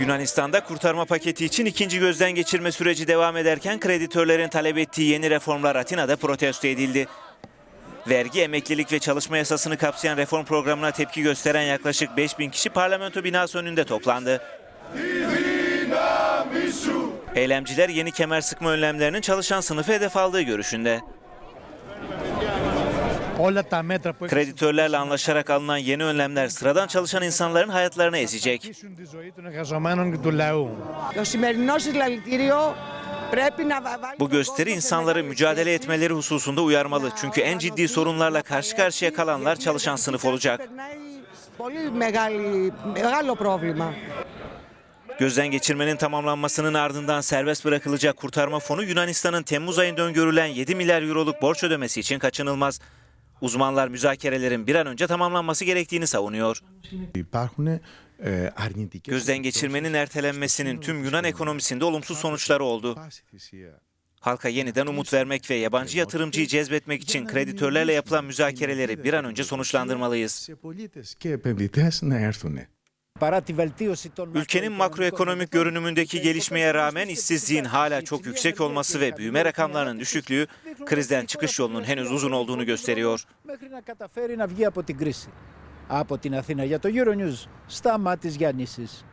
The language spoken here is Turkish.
Yunanistan'da kurtarma paketi için ikinci gözden geçirme süreci devam ederken kreditörlerin talep ettiği yeni reformlar Atina'da protesto edildi. Vergi, emeklilik ve çalışma yasasını kapsayan reform programına tepki gösteren yaklaşık 5000 kişi parlamento binası önünde toplandı. Eylemciler yeni kemer sıkma önlemlerinin çalışan sınıfı hedef aldığı görüşünde. Kreditörlerle anlaşarak alınan yeni önlemler sıradan çalışan insanların hayatlarını ezecek. Bu gösteri insanları mücadele etmeleri hususunda uyarmalı. Çünkü en ciddi sorunlarla karşı karşıya kalanlar çalışan sınıf olacak. Gözden geçirmenin tamamlanmasının ardından serbest bırakılacak kurtarma fonu Yunanistan'ın Temmuz ayında öngörülen 7 milyar euroluk borç ödemesi için kaçınılmaz. Uzmanlar müzakerelerin bir an önce tamamlanması gerektiğini savunuyor. Gözden geçirmenin ertelenmesinin tüm Yunan ekonomisinde olumsuz sonuçları oldu. Halka yeniden umut vermek ve yabancı yatırımcıyı cezbetmek için kreditörlerle yapılan müzakereleri bir an önce sonuçlandırmalıyız. Σε πολίτες και επενδυτές να έρθουν. Παρά τη βελτίωση των Ülkenin makroekonomik görünümündeki gelişmeye rağmen işsizliğin hala çok yüksek olması ve büyüme rakamlarının düşüklüğü krizden çıkış yolunun henüz uzun olduğunu gösteriyor. μέχρι να καταφέρει να βγει από την κρίση. Από την Αθήνα για το Euronews, Σταμάτης Γιάννησης.